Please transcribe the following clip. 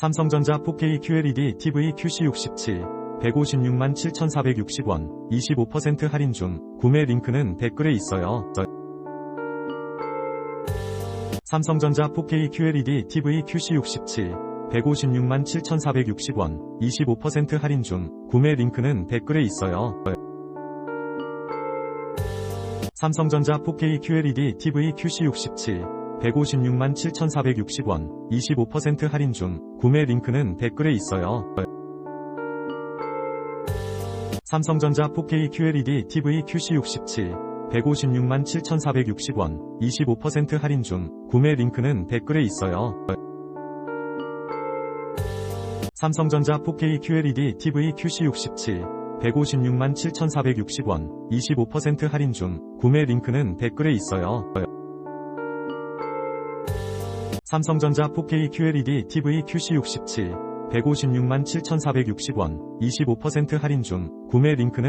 삼성전자 4K QLED TV QC67 156만 7,460원 25% 할인 중 구매 링크는 댓글에 있어요. 삼성전자 4K QLED TV QC67 156만 7,460원 25% 할인 중 구매 링크는 댓글에 있어요. 삼성전자 4K QLED TV QC67 156만 7,460원 25% 할인 중 구매 링크는 댓글에 있어요. 삼성전자 4K QLED TV QC67 156만 7,460원 25% 할인 중 구매 링크는 댓글에 있어요. 삼성전자 4K QLED TV QC67 156만 7,460원 25% 할인 중 구매 링크는 댓글에 있어요. 삼성전자 4K QLED TV QC67 156만 7,460원 25% 할인 중 구매 링크는